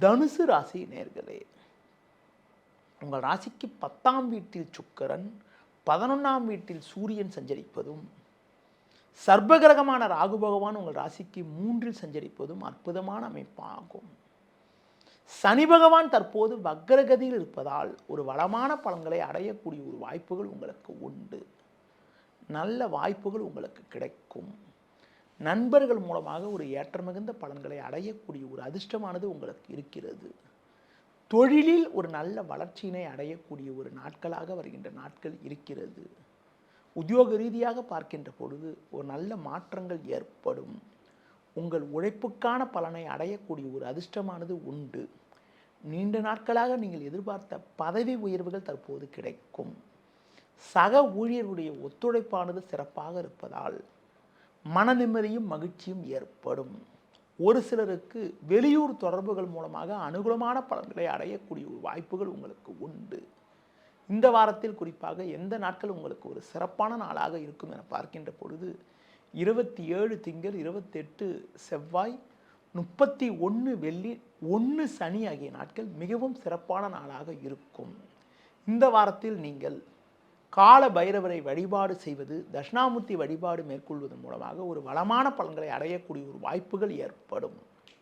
தனுசு ராசி நேர்களே உங்கள் ராசிக்கு பத்தாம் வீட்டில் சுக்கரன் பதினொன்றாம் வீட்டில் சூரியன் சஞ்சரிப்பதும் சர்வகிரகமான ராகு பகவான் உங்கள் ராசிக்கு மூன்றில் சஞ்சரிப்பதும் அற்புதமான அமைப்பாகும். சனி பகவான் தற்போது வக்ரகதியில் இருப்பதால் ஒரு வளமான பலன்களை அடையக்கூடிய ஒரு வாய்ப்புகள் உங்களுக்கு உண்டு. நல்ல வாய்ப்புகள் உங்களுக்கு கிடைக்கும். நண்பர்கள் மூலமாக ஒரு ஏற்றமிகுந்த பலன்களை அடையக்கூடிய ஒரு அதிர்ஷ்டமானது உங்களுக்கு இருக்கிறது. தொழிலில் ஒரு நல்ல வளர்ச்சியினை அடையக்கூடிய ஒரு நாட்களாக வருகின்ற நாட்கள் இருக்கிறது. உத்தியோக ரீதியாக பார்க்கின்ற பொழுது ஒரு நல்ல மாற்றங்கள் ஏற்படும். உங்கள் உழைப்புக்கான பலனை அடையக்கூடிய ஒரு அதிர்ஷ்டமானது உண்டு. நீண்ட நாட்களாக நீங்கள் எதிர்பார்த்த பதவி உயர்வுகள் தற்போது கிடைக்கும். சக ஊழியருடைய ஒத்துழைப்பானது சிறப்பாக இருப்பதால் மன நிம்மதியும் மகிழ்ச்சியும் ஏற்படும். ஒரு சிலருக்கு வெளியூர் தொடர்புகள் மூலமாக அனுகூலமான பலன்களை அடையக்கூடிய ஒரு வாய்ப்புகள் உங்களுக்கு உண்டு. இந்த வாரத்தில் குறிப்பாக எந்த நாட்கள் உங்களுக்கு ஒரு சிறப்பான நாளாக இருக்கும் என பார்க்கின்ற பொழுது இருபத்தி ஏழு திங்கள் இருபத்தெட்டு செவ்வாய் முப்பத்தி ஒன்று வெள்ளி ஒன்று சனி ஆகிய நாட்கள் மிகவும் சிறப்பான நாளாக இருக்கும். இந்த வாரத்தில் நீங்கள் கால பைரவரை வழிபாடு செய்வது தட்சிணாமூர்த்தி வழிபாடு மேற்கொள்வதன் மூலமாக ஒரு வளமான பலன்களை அடையக்கூடிய ஒரு வாய்ப்புகள் ஏற்படும்.